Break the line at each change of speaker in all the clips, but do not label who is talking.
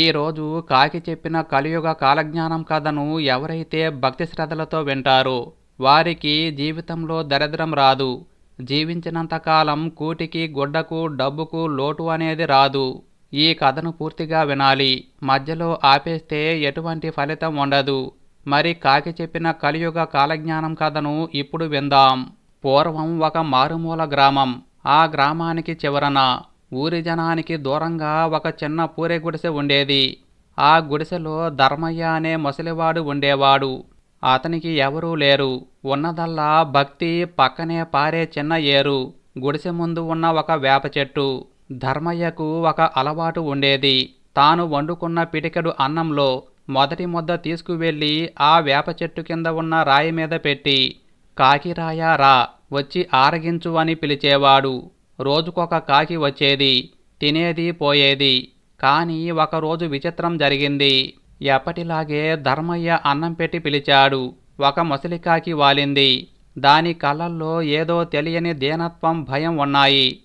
ఈరోజు కాకి చెప్పిన కలియుగ కాలజ్ఞానం కథను ఎవరైతే భక్తి శ్రద్ధలతో వింటారో వారికి జీవితంలో దరిద్రం రాదు. జీవించినంతకాలం కూటికి గుడ్డకు డబ్బుకు లోటు అనేది రాదు. ఈ కథను పూర్తిగా వినాలి. మధ్యలో ఆపేస్తే ఎటువంటి ఫలితం ఉండదు. మరి కాకి చెప్పిన కలియుగ కాలజ్ఞానం కథను ఇప్పుడు విందాం. పూర్వం ఒక మారుమూల గ్రామం. ఆ గ్రామానికి చివరన ఊరి జనానికి దూరంగా ఒక చిన్న పూరే గుడిసె ఉండేది. ఆ గుడిసెలో ధర్మయ్య అనే ముసలివాడు ఉండేవాడు. అతనికి ఎవరూ లేరు. ఉన్నదల్లా భక్తి పక్కనే పారే చిన్న ఏరు. గుడిసె ముందు ఉన్న ఒక వేప చెట్టు. ధర్మయ్యకు ఒక అలవాటు ఉండేది. తాను వండుకున్న పిటికెడు అన్నంలో మొదటి ముద్ద తీసుకువెళ్ళి ఆ వేప చెట్టు కింద ఉన్న రాయి మీద పెట్టి కాకిరాయా రా వచ్చి ఆరగించు అని పిలిచేవాడు. రోజుకొక కాకి వచ్చేది తినేది పోయేది. కానీ ఒకరోజు విచిత్రం జరిగింది. ఎప్పటిలాగే ధర్మయ్య అన్నం పెట్టి పిలిచాడు. ఒక ముసలికాకి వాలింది. దాని కళ్ళల్లో ఏదో తెలియని దీనత్వం భయం ఉన్నాయి.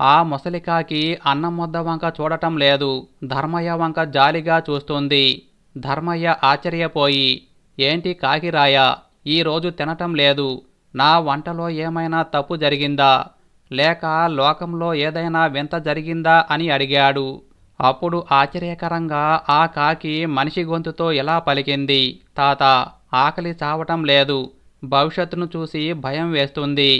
ఆ ముసలికాకి అన్నం ముద్ద వంక చూడటం లేదు. ధర్మయ్య వంక జాలిగా చూస్తుంది. ధర్మయ్య ఆశ్చర్యపోయి ఏంటి కాకిరాయ ఈరోజు తినటం లేదు. నా వంటలో ఏమైనా తప్పు జరిగిందా? లేక లోకంలో ఏదైనా వింత జరిగిందా అని అడిగాడు. అప్పుడు ఆశ్చర్యకరంగా ఆ కాకి మనిషి గొంతుతో ఇలా పలికింది తాత ఆకలి చావటం లేదు. భవిష్యత్తును చూసి భయం వేస్తుంది.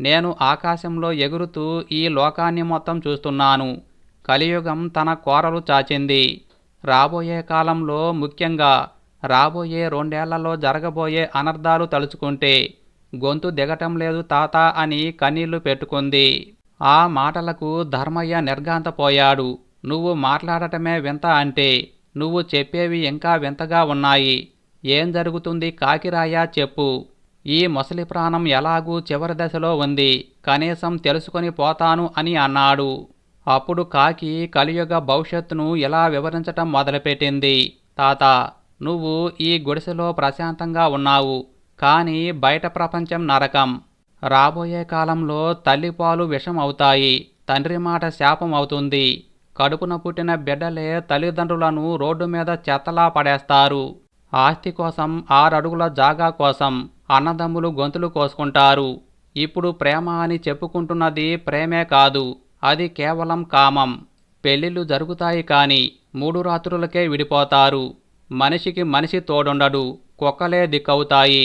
నేను ఆకాశంలో ఎగురుతూ ఈ లోకాన్ని మొత్తం చూస్తున్నాను. కలియుగం తన కోరలు చాచింది. రాబోయే కాలంలో ముఖ్యంగా రాబోయే రెండేళ్ళలో జరగబోయే అనర్థాలు తలుచుకుంటే గొంతు దిగటం లేదు తాత అని కన్నీళ్ళు పెట్టుకుంది. ఆ మాటలకు ధర్మయ్య నిర్గాంతపోయాడు నువ్వు మాట్లాడటమే వింత అంటే నువ్వు చెప్పేవి ఇంకా వింతగా ఉన్నాయి. ఏం జరుగుతుంది కాకిరాయ చెప్పు. ఈ ముసలి ప్రాణం ఎలాగూ చివరి దశలో ఉంది. కనీసం తెలుసుకొని పోతాను అని అన్నాడు. అప్పుడు కాకి కలియుగ భవిష్యత్తును ఇలా వివరించటం మొదలుపెట్టింది. తాత నువ్వు ఈ గుడిసెలో ప్రశాంతంగా ఉన్నావు. కానీ బయట ప్రపంచం నరకం. రాబోయే కాలంలో తల్లిపాలు విషం అవుతాయి. తండ్రి మాట శాపం అవుతుంది. కడుపున పుట్టిన బిడ్డలే తల్లిదండ్రులను రోడ్డు మీద చెత్తలా పడేస్తారు. ఆస్తి కోసం ఆరడుగుల జాగా కోసం అన్నదమ్ములు గొంతులు కోసుకుంటారు. ఇప్పుడు ప్రేమ అని చెప్పుకుంటున్నది ప్రేమే కాదు. అది కేవలం కామం. పెళ్ళిళ్ళు జరుగుతాయి కాని మూడు రాత్రులకే విడిపోతారు. మనిషికి మనిషి తోడుండడు. కుక్కలే దిక్కవుతాయి.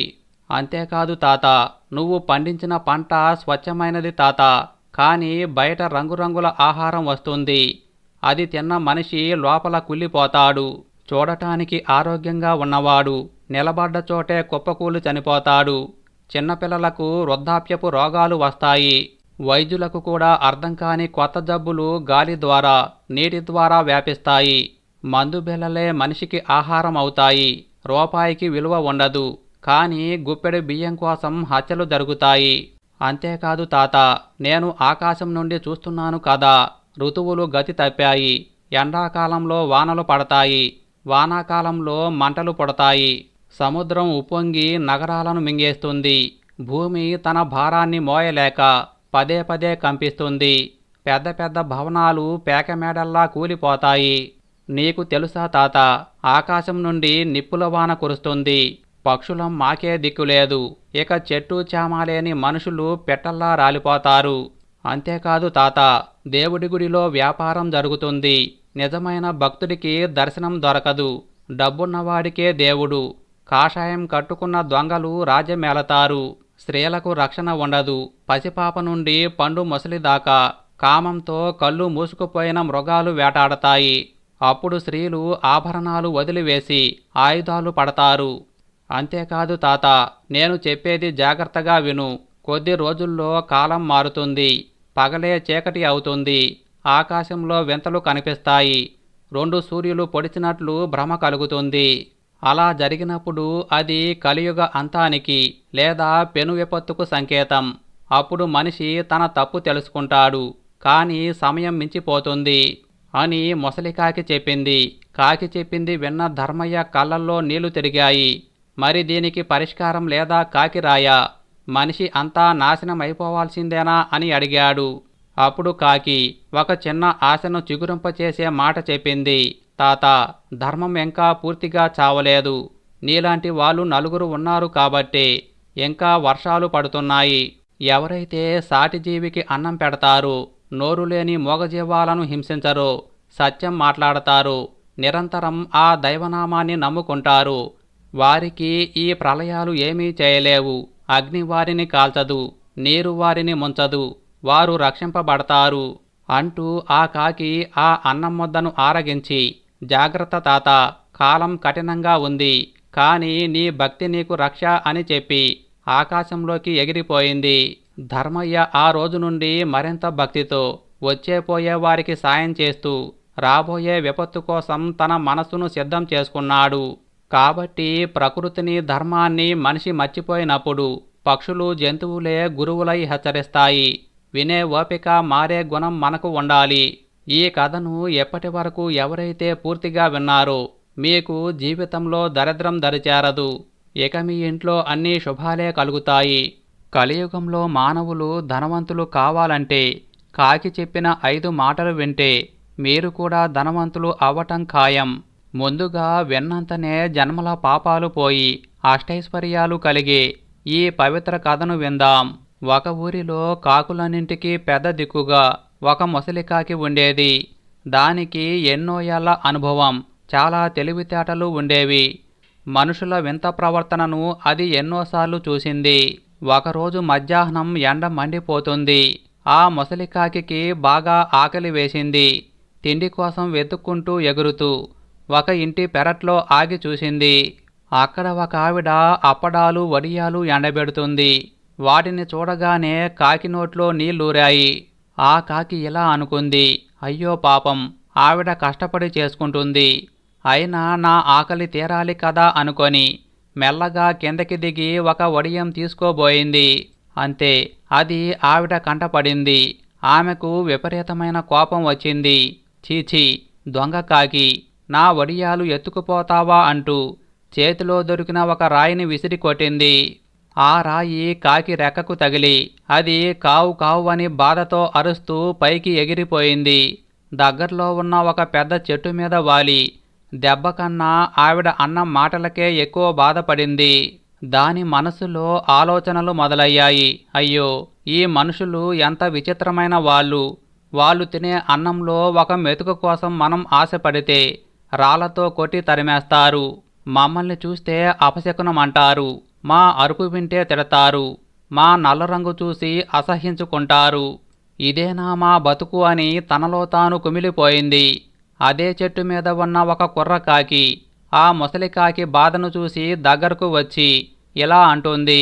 అంతేకాదు తాత నువ్వు పండించిన పంట స్వచ్ఛమైనది తాత కానీ బయట రంగురంగుల ఆహారం వస్తుంది. అది తిన్న మనిషి లోపల కుళ్ళిపోతాడు. చూడటానికి ఆరోగ్యంగా ఉన్నవాడు నిలబడ్డ చోటే కుప్పకూలు చనిపోతాడు. చిన్నపిల్లలకు వృద్ధాప్యపు రోగాలు వస్తాయి. వైద్యులకు కూడా అర్థం కాని కొత్త జబ్బులు గాలి ద్వారా నీటి ద్వారా వ్యాపిస్తాయి. మందు బిళ్ళలే మనిషికి ఆహారం అవుతాయి. రూపాయికి విలువ ఉండదు. కానీ గుప్పెడు బియ్యం కోసం హత్యలు జరుగుతాయి. అంతేకాదు తాత నేను ఆకాశం నుండి చూస్తున్నాను కదా ఋతువులు గతి తప్పాయి. ఎండాకాలంలో వానలు పడతాయి. వానాకాలంలో మంటలు పుడతాయి. సముద్రం ఉప్పొంగి నగరాలను మింగేస్తుంది. భూమి తన భారాన్ని మోయలేక పదే పదే కంపిస్తుంది. పెద్ద పెద్ద భవనాలు పేకమేడల్లా కూలిపోతాయి. నీకు తెలుసా తాత ఆకాశం నుండి నిప్పుల వాన కురుస్తుంది. పక్షులం మాకే దిక్కులేదు ఇక చెట్టు చామాలేని మనుషులు పెట్టల్లా రాలిపోతారు. అంతేకాదు తాత దేవుడి గుడిలో వ్యాపారం జరుగుతుంది. నిజమైన భక్తుడికి దర్శనం దొరకదు. డబ్బున్నవాడికే దేవుడు. కాషాయం కట్టుకున్న దొంగలు రాజ్యమేలతారు. స్త్రీలకు రక్షణ ఉండదు. పసిపాప నుండి పండు ముసలి దాకా కామంతో కళ్ళు మూసుకుపోయిన మృగాలు వేటాడతాయి. అప్పుడు స్త్రీలు ఆభరణాలు వదిలివేసి ఆయుధాలు పడతారు. అంతేకాదు తాత నేను చెప్పేది జాగ్రత్తగా విను. కొద్ది రోజుల్లో కాలం మారుతుంది. పగలే చీకటి అవుతుంది. ఆకాశంలో వింతలు కనిపిస్తాయి. రెండు సూర్యులు పొడిచినట్లు భ్రమ కలుగుతుంది. అలా జరిగినప్పుడు అది కలియుగ అంతానికి లేదా పెను విపత్తుకు సంకేతం. అప్పుడు మనిషి తన తప్పు తెలుసుకుంటాడు. కానీ సమయం మించిపోతుంది అని ముసలికాకి చెప్పింది. కాకి చెప్పింది విన్న ధర్మయ్య కళ్ళల్లో నీళ్ళు తిరిగాయి. మరి దీనికి పరిష్కారం లేదా కాకిరాయ మనిషి అంతా నాశనం అయిపోవాల్సిందేనా అని అడిగాడు. అప్పుడు కాకి ఒక చిన్న ఆశను చిగురింపచేసే మాట చెప్పింది. తాత ధర్మం ఇంకా పూర్తిగా చావలేదు. నీలాంటి వాళ్ళు నలుగురు ఉన్నారు కాబట్టి ఇంకా వర్షాలు పడుతున్నాయి. ఎవరైతే సాటి జీవికి అన్నం పెడతారు నోరు లేని మోగజీవాలను హింసించరు సత్యం మాట్లాడతారు నిరంతరం ఆ దైవనామాన్ని నమ్ముకుంటారు వారికి ఈ ప్రళయాలు ఏమీ చేయలేవు. అగ్ని వారిని కాల్చదు నీరు వారిని ముంచదు వారు రక్షింపబడతారు అంటూ ఆ కాకి ఆ అన్నం ముద్దను ఆరగించి జాగ్రత్త తాత కాలం కఠినంగా ఉంది కానీ నీ భక్తి నీకు రక్ష అని చెప్పి ఆకాశంలోకి ఎగిరిపోయింది. ధర్మయ్య ఆ రోజు నుండి మరింత భక్తితో వచ్చేపోయే వారికి సాయం చేస్తూ రాబోయే విపత్తు కోసం తన మనసును సిద్ధం చేసుకున్నాడు. కాబట్టి ప్రకృతిని ధర్మాన్ని మనిషి మర్చిపోయినప్పుడు పక్షులు జంతువులే గురువులై హెచ్చరిస్తాయి. వినే ఓపిక మారే గుణం మనకు ఉండాలి. ఈ కథను ఎప్పటి వరకు ఎవరైతే పూర్తిగా విన్నారో మీకు జీవితంలో దరిద్రం దరిచేరదు. ఇక మీ ఇంట్లో అన్ని శుభాలే కలుగుతాయి. కలియుగంలో మానవులు ధనవంతులు కావాలంటే కాకి చెప్పిన ఐదు మాటలు వింటే మీరు కూడా ధనవంతులు అవ్వటం ఖాయం. ముందుగా విన్నంతనే జన్మల పాపాలు పోయి అష్టైశ్వర్యాలు కలిగి ఈ పవిత్ర కథను విందాం. ఒక ఊరిలో కాకులన్నింటికీ పెద్ద దిక్కుగా ఒక ముసలికాకి ఉండేది. దానికి ఎన్నో ఏళ్ళ అనుభవం చాలా తెలివితేటలు ఉండేవి. మనుషుల వింత ప్రవర్తనను అది ఎన్నోసార్లు చూసింది. ఒకరోజు మధ్యాహ్నం ఎండ మండిపోతుంది. ఆ ముసలికాకి బాగా ఆకలి వేసింది. తిండి కోసం వెతుక్కుంటూ ఎగురుతూ ఒక ఇంటి పెరట్లో ఆగి చూసింది. అక్కడ ఒక ఆవిడ అప్పడాలు వడియాలు ఎండబెడుతుంది. వాటిని చూడగానే కాకి నోట్లో నీళ్ళూరాయి ఆ కాకి ఇలా అనుకుంది అయ్యో పాపం ఆవిడ కష్టపడి చేసుకుంటుంది. అయినా నా ఆకలి తీరాలి కదా అనుకొని మెల్లగా కిందకి దిగి ఒక వడియం తీసుకోబోయింది. అంతే అది ఆవిడ కంటపడింది. ఆమెకు విపరీతమైన కోపం వచ్చింది. చీచీ దొంగ కాకి. నా వడియాలు ఎత్తుకుపోతావా అంటూ చేతిలో దొరికిన ఒక రాయిని విసిరి కొట్టింది. ఆ రాయి కాకి రెక్కకు తగిలి అది కావు కావు అని బాధతో అరుస్తూ పైకి ఎగిరిపోయింది. దగ్గరలో ఉన్న ఒక పెద్ద చెట్టు మీద వాలి. దెబ్బ కన్నా ఆవిడ అన్న మాటలకే ఎక్కువ బాధపడింది. దాని మనసులో ఆలోచనలు మొదలయ్యాయి. అయ్యో ఈ మనుషులు ఎంత విచిత్రమైన వాళ్ళు. వాళ్ళు తినే అన్నంలో ఒక మెతుకు కోసం మనం ఆశపడితే రాళ్ళతో కొట్టి తరిమేస్తారు. మమ్మల్ని చూస్తే అపశకునం అంటారు మా అరుపు వింటే తిడతారు. మా నల్ల రంగు చూసి అసహ్యించుకుంటారు ఇదేనా మా బతుకు అని తనలో తాను కుమిలిపోయింది. అదే చెట్టు మీద ఉన్న ఒక కుర్రకాకి ఆ ముసలికాకి బాధను చూసి దగ్గరకు వచ్చి ఇలా అంటుంది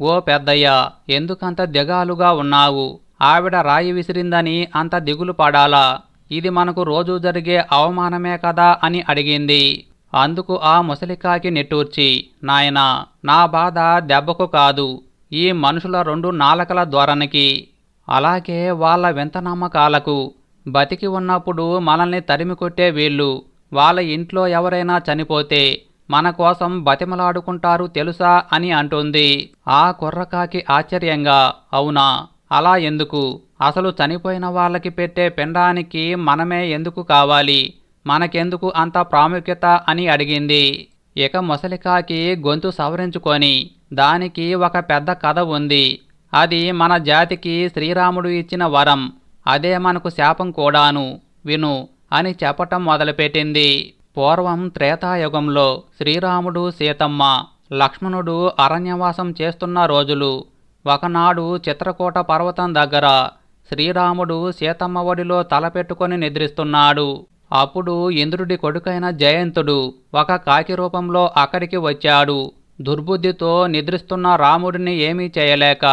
ఓ పెద్దయ్య ఎందుకంత దిగాలుగా ఉన్నావు? ఆవిడ రాయి విసిరిందని అంత దిగులు పడాలా? ఇది మనకు రోజు జరిగే అవమానమే కదా అని అడిగింది. అందుకు ఆ ముసలికాకి నెట్టూర్చి నాయనా నా బాధ దెబ్బకు కాదు. ఈ మనుషుల రెండు నాలకల ధోరణికి అలాగే వాళ్ళ వింత నమ్మకాలకు బతికి ఉన్నప్పుడు మనల్ని తరిమి కొట్టే వీళ్ళు వాళ్ళ ఇంట్లో ఎవరైనా చనిపోతే మన కోసం బతిమలాడుకుంటారు తెలుసా? అని అంటుంది. ఆ కుర్రకాకి ఆశ్చర్యంగా అవునా? అలా ఎందుకు? అసలు చనిపోయిన వాళ్ళకి పెట్టే పిండానికి మనమే ఎందుకు కావాలి? మనకెందుకు అంత ప్రాముఖ్యత అని అడిగింది. ఇక ముసలికాకి గొంతు సవరించుకొని దానికి ఒక పెద్ద కథ ఉంది. అది మన జాతికి శ్రీరాముడు ఇచ్చిన వరం. అదే మనకు శాపం కూడాను. విను అని చెప్పటం మొదలుపెట్టింది. పూర్వం త్రేతాయుగంలో శ్రీరాముడు సీతమ్మ లక్ష్మణుడు అరణ్యవాసం చేస్తున్న రోజులు. ఒకనాడు చిత్రకూట పర్వతం దగ్గర శ్రీరాముడు సీతమ్మ ఒడిలో తలపెట్టుకొని నిద్రిస్తున్నాడు. అప్పుడు ఇంద్రుడి కొడుకైన జయంతుడు ఒక కాకి రూపంలో అక్కడికి వచ్చాడు. దుర్బుద్ధితో నిద్రిస్తున్న రాముడిని ఏమీ చేయలేక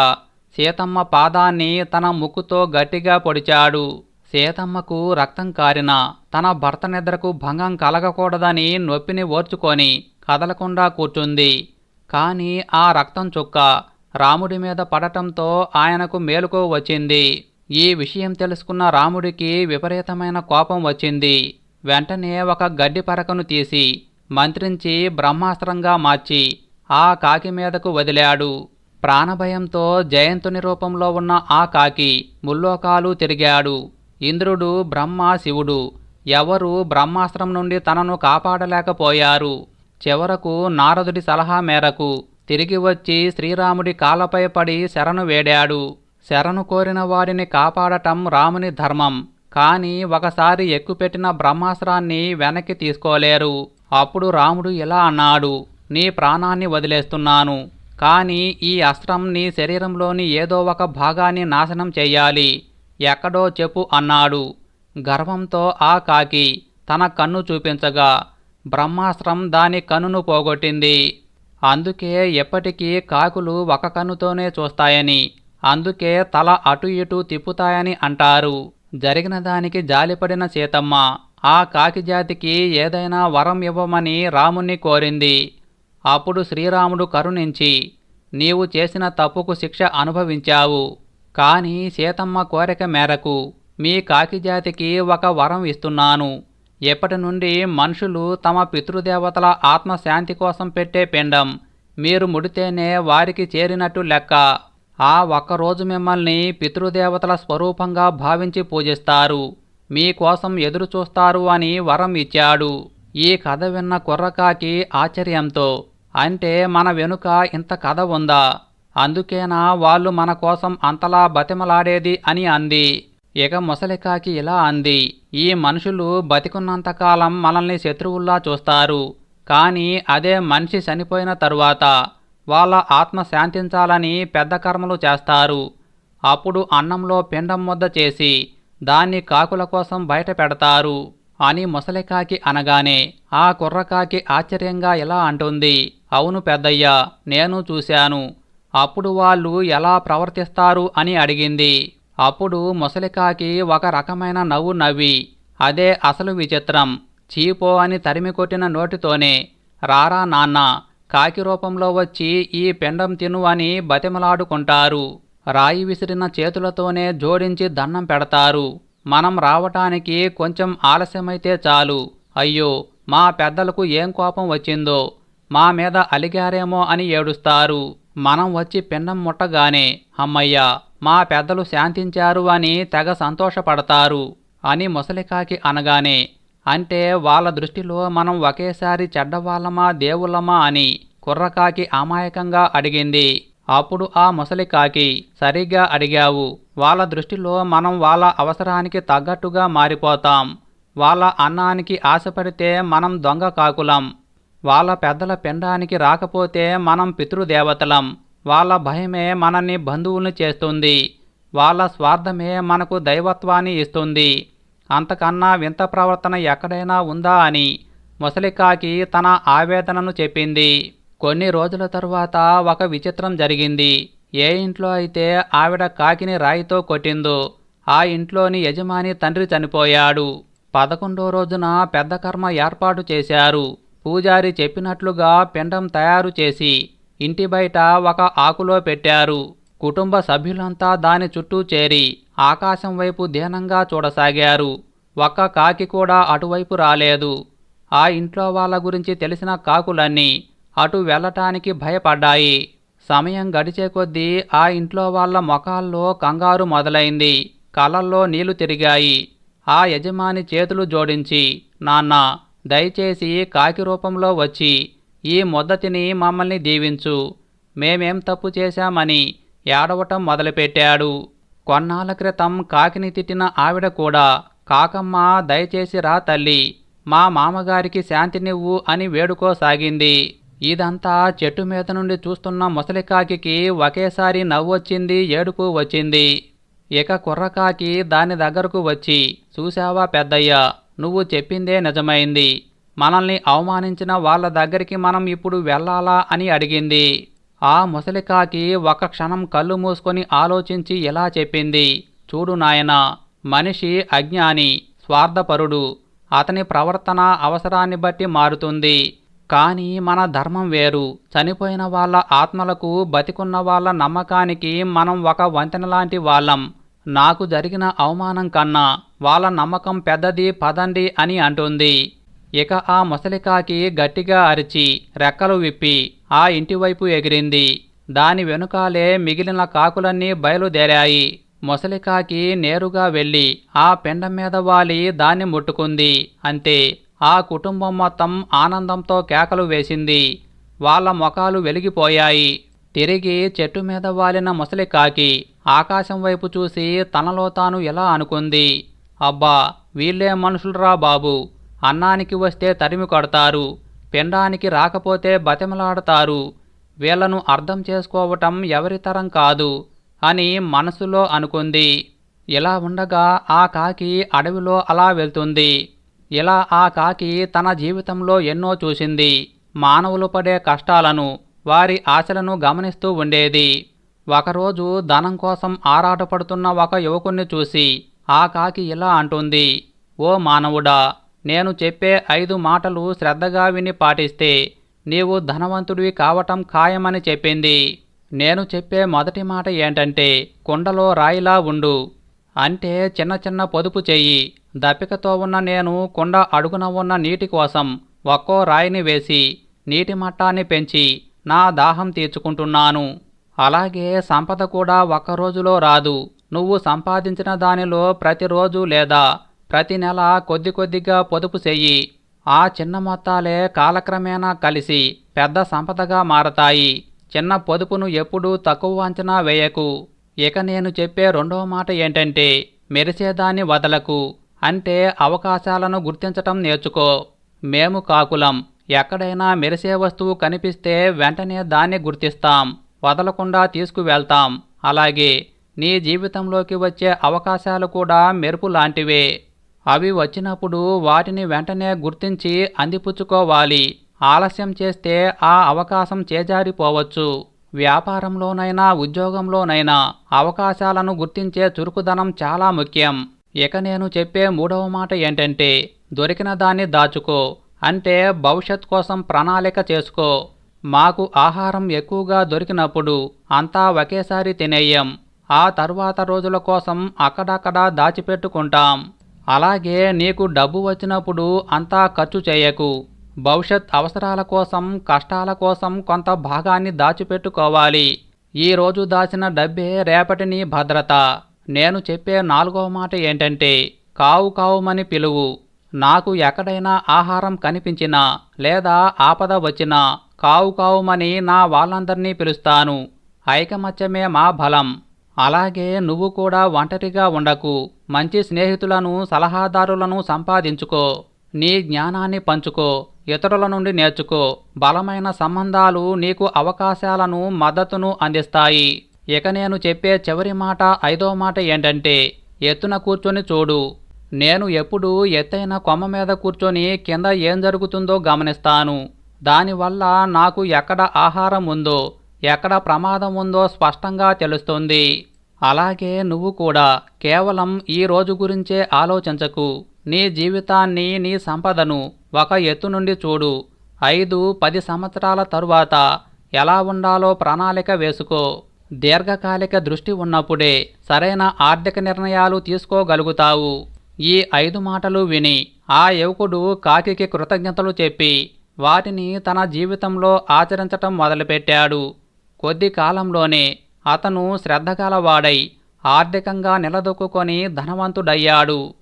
సీతమ్మ పాదాన్ని తన ముక్కుతో గట్టిగా పొడిచాడు. సీతమ్మకు రక్తం కారిన తన భర్త నిద్రకు భంగం కలగకూడదని నొప్పిని ఓర్చుకొని కదలకుండా కూర్చుంది. కాని ఆ రక్తం చుక్క రాముడి మీద పడటంతో ఆయనకు మేలుకో వచ్చింది. ఈ విషయం తెలుసుకున్న రాముడికి విపరీతమైన కోపం వచ్చింది. వెంటనే ఒక గడ్డి పరకను తీసి మంత్రించి బ్రహ్మాస్త్రంగా మార్చి ఆ కాకి మీదకు వదిలాడు. ప్రాణభయంతో జయంతుని రూపంలో ఉన్న ఆ కాకి ముల్లోకాలు తిరిగాడు. ఇంద్రుడు బ్రహ్మ శివుడు ఎవరు బ్రహ్మాస్త్రం నుండి తనను కాపాడలేకపోయారు. చివరకు నారదుడి సలహా మేరకు తిరిగి వచ్చి శ్రీరాముడి కాళ్ళపై పడి శరణు వేడాడు. శరణు కోరిన వారిని కాపాడటం రాముని ధర్మం. కానీ ఒకసారి ఎక్కుపెట్టిన బ్రహ్మాస్త్రాన్ని వెనక్కి తీసుకోలేరు. అప్పుడు రాముడు ఇలా అన్నాడు నీ ప్రాణాన్ని వదిలేస్తున్నాను. కానీ ఈ అస్త్రం నీ శరీరంలోని ఏదో ఒక భాగాన్ని నాశనం చెయ్యాలి ఎక్కడో చెప్పు అన్నాడు. గర్వంతో ఆ కాకి తన కన్ను చూపించగా బ్రహ్మాస్త్రం దాని కన్నును పోగొట్టింది. అందుకే ఎప్పటికీ కాకులు ఒక కన్నుతోనే చూస్తాయని. అందుకే తల అటు ఇటు తిప్పుతాయని అంటారు. జరిగిన దానికి జాలిపడిన సీతమ్మ ఆ కాకి జాతికి ఏదైనా వరం ఇవ్వమని రాముణ్ణి కోరింది. అప్పుడు శ్రీరాముడు కరుణించి నీవు చేసిన తప్పుకు శిక్ష అనుభవించావు. కానీ సీతమ్మ కోరిక మేరకు మీ కాకి జాతికి ఒక వరం ఇస్తున్నాను. ఎప్పటి నుండి మనుషులు తమ పితృదేవతల ఆత్మశాంతి కోసం పెట్టే పిండం మీరు ముడితేనే వారికి చేరినట్టు లెక్క. ఆ ఒక్కరోజు మిమ్మల్ని పితృదేవతల స్వరూపంగా భావించి పూజిస్తారు. మీకోసం ఎదురు చూస్తారు అని వరం ఇచ్చాడు. ఈ కథ విన్న కుర్రకాకి ఆశ్చర్యంతో అంటే మన వెనుక ఇంత కథ ఉందా? అందుకేనా వాళ్ళు మన కోసం అంతలా బతిమలాడేది అని అంది. ఇక ముసలికాకి ఇలా అంది ఈ మనుషులు బతికున్నంతకాలం మనల్ని శత్రువుల్లా చూస్తారు. కానీ అదే మనిషి చనిపోయిన తరువాత వాళ్ళ ఆత్మ శాంతించాలని పెద్ద కర్మలు చేస్తారు. అప్పుడు అన్నంలో పిండం ముద్ద చేసి దాన్ని కాకుల కోసం బయట పెడతారు అని ముసలికాకి అనగానే ఆ కుర్రకాకి ఆశ్చర్యంగా ఇలా అంటుంది అవును పెద్దయ్యా నేను చూశాను. అప్పుడు వాళ్ళు ఎలా ప్రవర్తిస్తారు అని అడిగింది. అప్పుడు ముసలికాకి ఒక రకమైన నవ్వు నవ్వి అదే అసలు విచిత్రం. చీపో అని తరిమి కొట్టిన నోటితోనే రారా నాన్న కాకి రూపంలో వచ్చి ఈ పిండం తిను అని బతిమలాడుకుంటారు. రాయి విసిరిన చేతులతోనే జోడించి దండం పెడతారు. మనం రావటానికి కొంచెం ఆలస్యమైతే చాలు. అయ్యో మా పెద్దలకు ఏం కోపం వచ్చిందో. మా మీద అలిగారేమో అని ఏడుస్తారు. మనం వచ్చి పిండం ముట్టగానే అమ్మయ్య మా పెద్దలు శాంతించారు అని తెగ సంతోషపడతారు అని ముసలికాకి అనగానే అంటే వాళ్ళ దృష్టిలో మనం ఒకేసారి చెడ్డవాళ్ళమా దేవుళ్ళమా అని కుర్రకాకి అమాయకంగా అడిగింది. అప్పుడు ఆ ముసలి కాకి సరిగ్గా అడిగావు వాళ్ళ దృష్టిలో మనం వాళ్ళ అవసరానికి తగ్గట్టుగా మారిపోతాం. వాళ్ళ అన్నానికి ఆశపడితే మనం దొంగ కాకులం. వాళ్ళ పెద్దల పిండానికి రాకపోతే మనం పితృదేవతలం. వాళ్ళ భయమే మనల్ని బంధువుల్ని చేస్తుంది. వాళ్ళ స్వార్థమే మనకు దైవత్వాన్ని ఇస్తుంది. అంతకన్నా వింత ప్రవర్తన ఎక్కడైనా ఉందా అని ముసలికాకి తన ఆవేదనను చెప్పింది. కొన్ని రోజుల తరువాత ఒక విచిత్రం జరిగింది. ఏ ఇంట్లో అయితే ఆవిడ కాకిని రాయితో కొట్టిందో ఆ ఇంట్లోని యజమాని తండ్రి చనిపోయాడు. పదకొండో రోజున పెద్ద కర్మ ఏర్పాటు చేశారు. పూజారి చెప్పినట్లుగా పిండం తయారు చేసి ఇంటి బయట ఒక ఆకులో పెట్టారు. కుటుంబ సభ్యులంతా దాని చుట్టూ చేరి ఆకాశం వైపు ధ్యానంగా చూడసాగారు. ఒక్క కాకి కూడా అటువైపు రాలేదు. ఆ ఇంట్లో వాళ్ళ గురించి తెలిసిన కాకులన్నీ అటు వెళ్ళటానికి భయపడ్డాయి. సమయం గడిచే కొద్దీ ఆ ఇంట్లో వాళ్ళ మొఖాల్లో కంగారు మొదలైంది. కళ్ళల్లో నీళ్ళు తిరిగాయి. ఆ యజమాని చేతులు జోడించి నాన్న దయచేసి కాకి రూపంలో వచ్చి ఈ ముద్దతిని మమ్మల్ని దీవించు. మేమేం తప్పు చేశామని ఏడవటం మొదలుపెట్టాడు. కొన్నాళ్ళ క్రితం కాకిని తిట్టిన ఆవిడ కూడా కాకమ్మ దయచేసి రా తల్లి మా మామగారికి శాంతినివ్వు అని వేడుకోసాగింది. ఇదంతా చెట్టు మీద నుండి చూస్తున్న ముసలికాకి ఒకేసారి నవ్వొచ్చింది ఏడుపు వచ్చింది. ఇక కుర్రకాకి దాని దగ్గరకు వచ్చి చూశావా పెద్దయ్య నువ్వు చెప్పిందే నిజమైంది. మనల్ని అవమానించిన వాళ్ళ దగ్గరికి మనం ఇప్పుడు వెళ్ళాలా? అని అడిగింది. ఆ ముసలికాకి ఒక క్షణం కళ్ళు మూసుకొని ఆలోచించి ఇలా చెప్పింది? చూడు నాయనా మనిషి అజ్ఞాని స్వార్థపరుడు. అతని ప్రవర్తన అవసరాన్ని బట్టి మారుతుంది. కానీ మన ధర్మం వేరు. చనిపోయిన వాళ్ళ ఆత్మలకు బతికున్న వాళ్ళ నమ్మకానికి మనం ఒక వంతెన లాంటి వాళ్ళం. నాకు జరిగిన అవమానం కన్నా వాళ్ళ నమ్మకం పెద్దది పదండి అని అంటుంది. ఇక ఆ ముసలికాకి గట్టిగా అరిచి రెక్కలు విప్పి ఆ ఇంటివైపు ఎగిరింది. దాని వెనుకాలే మిగిలిన కాకులన్నీ బయలుదేరాయి. ముసలికాకి నేరుగా వెళ్ళి ఆ పెండ మీద వాలి దాన్ని ముట్టుకుంది. అంతే ఆ కుటుంబం మొత్తం ఆనందంతో కేకలు వేసింది. వాళ్ళ ముఖాలు వెలిగిపోయాయి. తిరిగి చెట్టు మీద వాలిన ముసలికాకి ఆకాశం వైపు చూసి తనలో తాను ఎలా అనుకుంది? అబ్బా వీళ్ళే మనుషులరా బాబు? అన్నానికి వస్తే తరిమి కొడతారు పిండానికి రాకపోతే బతిమలాడతారు వీళ్ళను అర్థం చేసుకోవటం ఎవరితరం కాదు అని మనసులో అనుకుంది. ఇలా ఉండగా ఆ కాకి అడవిలో అలా వెళ్తుంది. ఇలా ఆ కాకి తన జీవితంలో ఎన్నో చూసింది. మానవులు పడే కష్టాలను వారి ఆశలను గమనిస్తూ ఉండేది. ఒకరోజు ధనం కోసం ఆరాటపడుతున్న ఒక యువకుణ్ణి చూసి ఆ కాకి ఇలా అంటుంది ఓ మానవుడా నేను చెప్పే ఐదు మాటలు శ్రద్ధగా విని పాటిస్తే నీవు ధనవంతుడివి కావటం ఖాయమని చెప్పింది. నేను చెప్పే మొదటి మాట ఏంటంటే కుండలో రాయిలా ఉండు. అంటే చిన్న చిన్న పొదుపు చెయ్యి. దప్పికతో ఉన్న నేను కుండ అడుగున ఉన్న నీటి కోసం ఒక్కో రాయిని వేసి నీటి మట్టాన్ని పెంచి నా దాహం తీర్చుకుంటున్నాను. అలాగే సంపద కూడా ఒక్క రోజులో రాదు. నువ్వు సంపాదించిన దానిలో ప్రతిరోజు లేదా ప్రతి నెల కొద్ది కొద్దిగా పొదుపు చెయ్యి. ఆ చిన్న మొత్తాలే కాలక్రమేణా కలిసి పెద్ద సంపదగా మారతాయి. చిన్న పొదుపును ఎప్పుడూ తక్కువ అంచనా వేయకు. ఇక నేను చెప్పే రెండవ మాట ఏంటంటే మెరిసేదాన్ని వదలకు. అంటే అవకాశాలను గుర్తించటం నేర్చుకో. మేము కాకులం. ఎక్కడైనా మెరిసే వస్తువు కనిపిస్తే వెంటనే దాన్ని గుర్తిస్తాం. వదలకుండా తీసుకువెళ్తాం. అలాగే నీ జీవితంలోకి వచ్చే అవకాశాలు కూడా మెరుపు లాంటివే. అవి వచ్చినప్పుడు వాటిని వెంటనే గుర్తించి అందిపుచ్చుకోవాలి. ఆలస్యం చేస్తే ఆ అవకాశం చేజారిపోవచ్చు. వ్యాపారంలోనైనా ఉద్యోగంలోనైనా అవకాశాలను గుర్తించే చురుకుదనం చాలా ముఖ్యం. ఇక నేను చెప్పే మూడవ మాట ఏంటంటే దొరికిన దాన్ని దాచుకో. అంటే భవిష్యత్ కోసం ప్రణాళిక చేసుకో. మాకు ఆహారం ఎక్కువగా దొరికినప్పుడు అంతా ఒకేసారి తినేయం ఆ తర్వాత రోజుల కోసం అక్కడక్కడా దాచిపెట్టుకుంటాం. అలాగే నీకు డబ్బు వచ్చినప్పుడు అంతా ఖర్చు చేయకు. భవిష్యత్ అవసరాల కోసం కష్టాల కోసం కొంత భాగాన్ని దాచిపెట్టుకోవాలి. ఈ రోజు దాచిన డబ్బే రేపటి నీ భద్రత. నేను చెప్పే నాలుగవ మాట ఏంటంటే కావు కావుమని పిలువు. నాకు ఎక్కడైనా ఆహారం కనిపించినా లేదా ఆపద వచ్చినా కావు కావుమని నా వాళ్ళందరినీ పిలుస్తాను. ఐకమత్యమే మా బలం. అలాగే నువ్వు కూడా ఒంటరిగా ఉండకు. మంచి స్నేహితులను సలహాదారులను సంపాదించుకో. నీ జ్ఞానాన్ని పంచుకో. ఇతరుల నుండి నేర్చుకో. బలమైన సంబంధాలు నీకు అవకాశాలను మద్దతును అందిస్తాయి. ఇక నేను చెప్పే చివరి మాట ఐదో మాట ఏంటంటే ఎత్తున కూర్చొని చూడు. నేను ఎప్పుడూ ఎత్తైన కొమ్మ మీద కూర్చొని కింద ఏం జరుగుతుందో గమనిస్తాను. దానివల్ల నాకు ఎక్కడ ఆహారం ఉందో ఎక్కడ ప్రమాదం ఉందో స్పష్టంగా తెలుస్తుంది. అలాగే నువ్వు కూడా కేవలం ఈ రోజు గురించే ఆలోచించకు. నీ జీవితాన్ని నీ సంపదను ఒక ఎత్తు నుండి చూడు. ఐదు పది సంవత్సరాల తరువాత ఎలా ఉండాలో ప్రణాళిక వేసుకో. దీర్ఘకాలిక దృష్టి ఉన్నప్పుడే సరైన ఆర్థిక నిర్ణయాలు తీసుకోగలుగుతావు. ఈ ఐదు మాటలు విని ఆ యువకుడు కాకికి కృతజ్ఞతలు చెప్పి వాటిని తన జీవితంలో ఆచరించటం మొదలుపెట్టాడు. కొద్ది కాలంలోనే అతను శ్రద్ధగలవాడై ఆర్థికంగా నిలదొక్కుకొని ధనవంతుడయ్యాడు.